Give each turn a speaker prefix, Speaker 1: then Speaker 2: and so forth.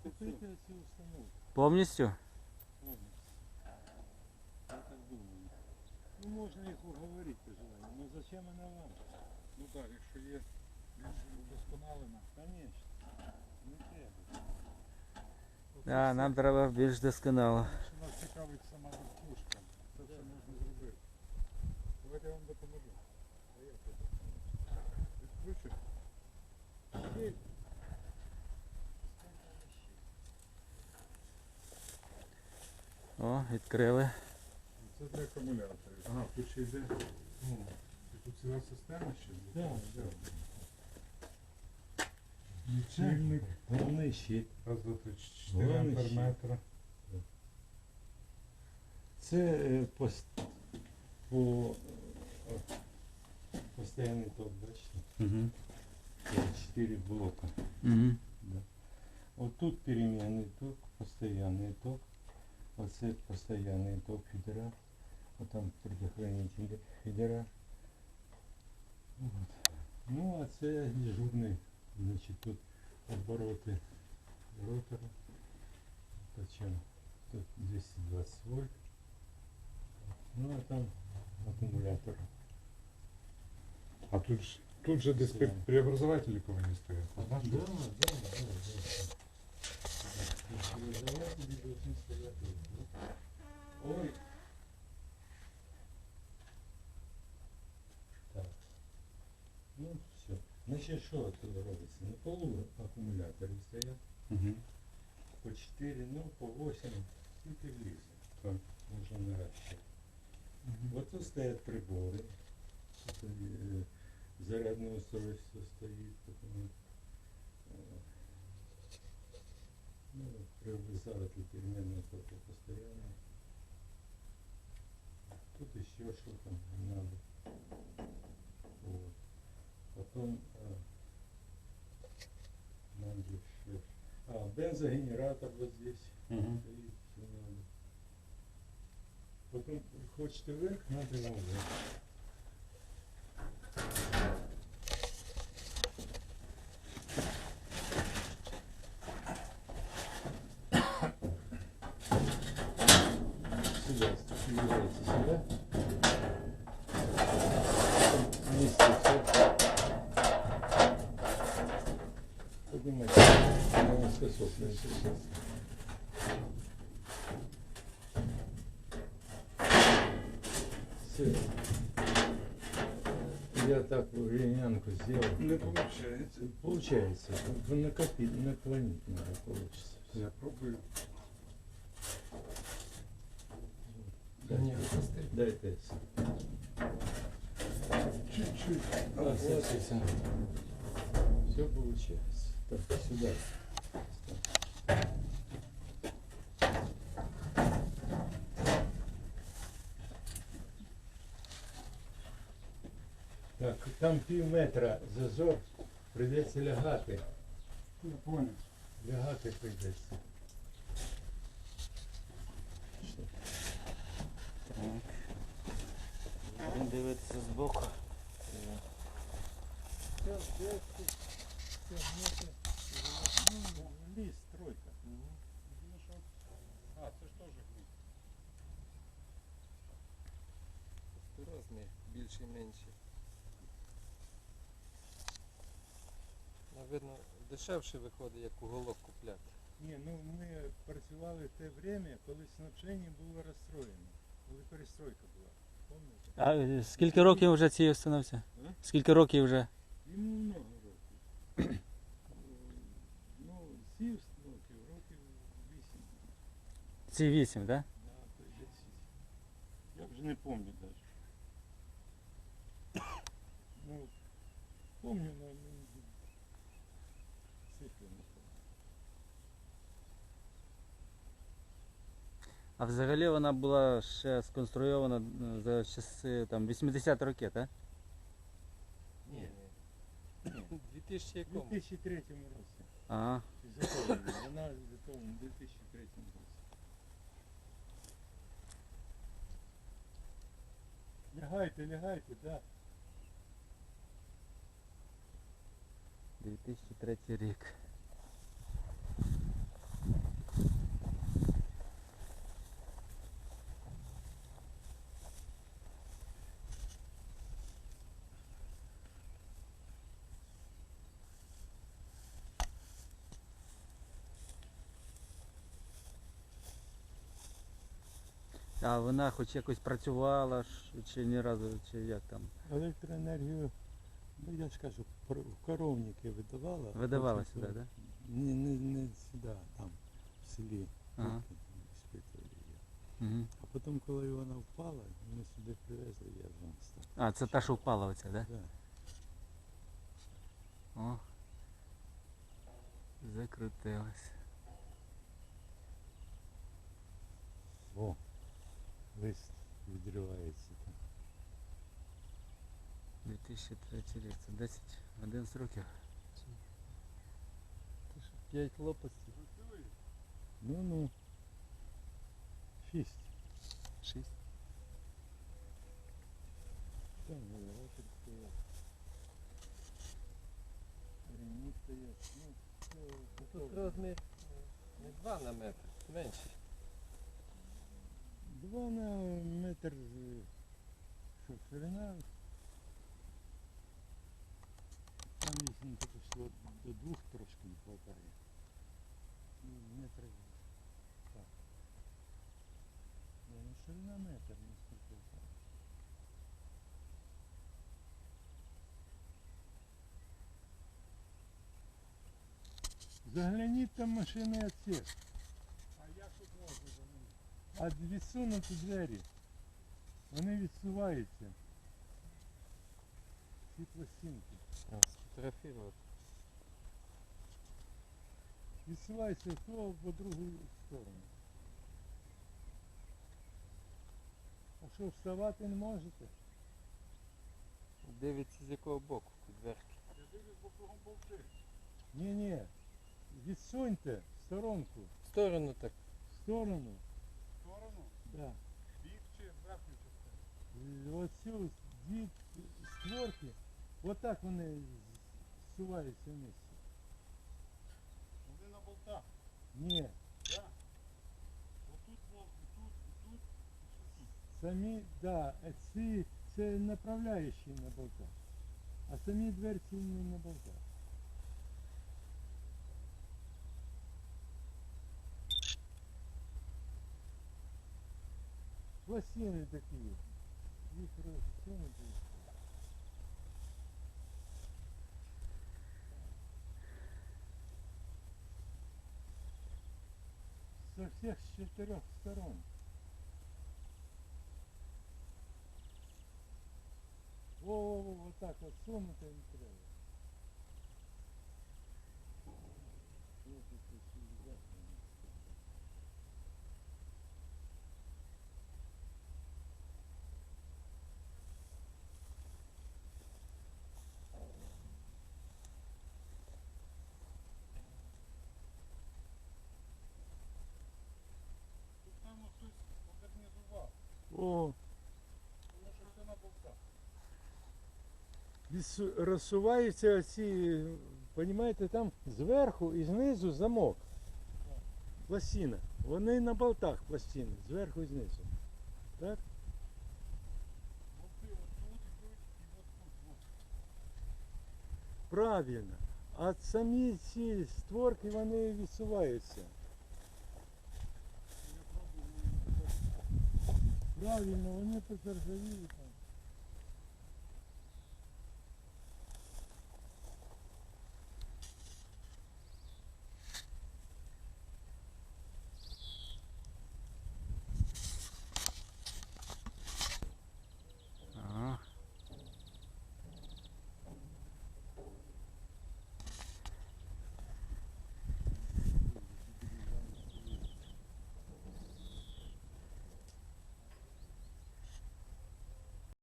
Speaker 1: Купити цю установку.
Speaker 2: Повністю?
Speaker 1: повністю. Я так думаю. Ну можна їх уговорити по желанию. Ну зачем вона вам?
Speaker 3: Ну так, якщо є більш удосконалена.
Speaker 1: Конечно. Не треба.
Speaker 2: Да, нам треба більш досконало.
Speaker 3: Що нас цікавить сама
Speaker 2: О, відкрили.
Speaker 3: Це для акумуляторів. Ага, тут ще йде. Ну, тут ціла система ще.
Speaker 1: Да, да.
Speaker 3: Лічильник.
Speaker 1: Головний щит.
Speaker 3: Раз, два, три, чотири
Speaker 1: Головний щит. Це е, по е, постоянний ток, бачите?
Speaker 2: Угу.
Speaker 1: Це Чотири блока.
Speaker 2: Угу.
Speaker 1: Да. Вот тут переменный ток, постоянный ток. Оце постоянный ток федерал. Вот там предохранитель федерал. Вот. Ну, а це дежурний. Значить, тут обороти ротора. Причем тут 220 вольт. Ну, а там аккумулятор.
Speaker 3: А тут, ж- тут же десь
Speaker 1: Все.
Speaker 3: пре- преобразователі повинні стояти.
Speaker 1: Да,
Speaker 3: знаєш?
Speaker 1: да, да, да. Значить, що тут робиться? На полу акумулятори стоять.
Speaker 3: Мгм.
Speaker 1: По 4, ну, по 8. Скільки влізе.
Speaker 3: Так.
Speaker 1: Можна наращивать. Вот тут стоят приборы. Это, э, зарядное устройство стоит. Потом, э, ну, преобразователь переменного тока постоянно. Тут еще что там надо. Вот. Потом еще. А, бензогенератор вот здесь. Надо. Потом хочете вверх, надо его вверх. Сюда, ступеньте сюда. Вместе все. Все. Я так линянку сделал.
Speaker 3: Не виходить.
Speaker 1: Получается. Накопить, наклонить надо получится.
Speaker 3: Я пробую.
Speaker 1: Дайте, дайте.
Speaker 3: Чуть-чуть.
Speaker 1: А, вот все. Все получается. Так, сюда. Так, там пів метра зазор, прийдеться лягати.
Speaker 3: Я понял.
Speaker 1: Лягати прийдеться.
Speaker 2: Будемо дивитися збоку.
Speaker 1: Ліс, тройка.
Speaker 3: А, це ж теж глуп.
Speaker 4: Розмір більший менший. Навірно, дешевше виходить, як уголок купляти.
Speaker 1: Ні, ну ми працювали те время, коли снабження було розстроєно, коли перестройка була. Пам'ятаєте?
Speaker 2: А е, скільки років вже цій установці? Скільки років вже?
Speaker 1: Йому много років.
Speaker 2: 38,
Speaker 1: да? Я вже не пам'ятаю навіть. Ну, пам'ятаю, але не
Speaker 2: А взагалі вона була ще сконструйована э, за часи там 80 років, так?
Speaker 1: Ні.
Speaker 4: В
Speaker 1: 2003 році.
Speaker 2: Ага.
Speaker 1: Вона в 2003 році. Лягайте, лягайте, да.
Speaker 2: 2003 рік. А вона хоч якось працювала, чи ні разу, чи як там?
Speaker 1: Електроенергію, ну я ж кажу, в коровники видавала.
Speaker 2: Видавала сюди, так?
Speaker 1: Не, не, не сюди, там, в селі.
Speaker 2: Ага. Да? Угу.
Speaker 1: А потім, коли вона впала, ми сюди привезли, я вже став.
Speaker 2: А, це та, що впала оця, так? Да?
Speaker 1: Да.
Speaker 2: О. Закрутилась.
Speaker 1: О, лист відривається там.
Speaker 2: 2003 рік, це 10, 11 років.
Speaker 4: Це ж 5 лопастів.
Speaker 1: Ну ну. Шість.
Speaker 2: 6.
Speaker 1: Там генератор стоять. Ремні стоять. Ну, все
Speaker 4: Тут
Speaker 1: готово.
Speaker 4: розмір не 2 на метр, менший.
Speaker 1: Два на метр е, що, ширина. Там вісімка пішло до двох трошки не хватає. Ну, метр. Так. Ні, ну ширина метр, не скільки там. Загляніть там машини отсек.
Speaker 3: А
Speaker 1: відсунути двері. Вони відсуваються. Ці пластинки.
Speaker 4: Сфотографувати.
Speaker 1: Відсуваються то по другу сторону. А що, вставати не можете?
Speaker 4: Дивиться з якого боку дверки.
Speaker 3: Я дивлюсь, бо кругом болти.
Speaker 1: Ні, ні. Відсуньте в сторонку.
Speaker 4: В сторону так.
Speaker 1: В сторону.
Speaker 3: В сторону,
Speaker 1: Да.
Speaker 3: бік чи верхню частину.
Speaker 1: І Оцю дві створки, отак вони зсуваються вниз.
Speaker 3: Вони на болтах.
Speaker 1: Ні.
Speaker 3: Да. Отут болт, і тут, і тут, і тут.
Speaker 1: Самі, да, е, ці це направляючі на болтах. А самі дверці не на болтах. Пластины такие. Їх розсунути. Со всех четырех сторон. Во-во-во, вот так вот сунуто не треба. О, розсуваються оці, понімаєте, там зверху і знизу замок. Пластина. Вони на болтах пластини, зверху і знизу. Так? Правильно. А самі ці створки вони відсуваються. Правильно, вони позаржавіють.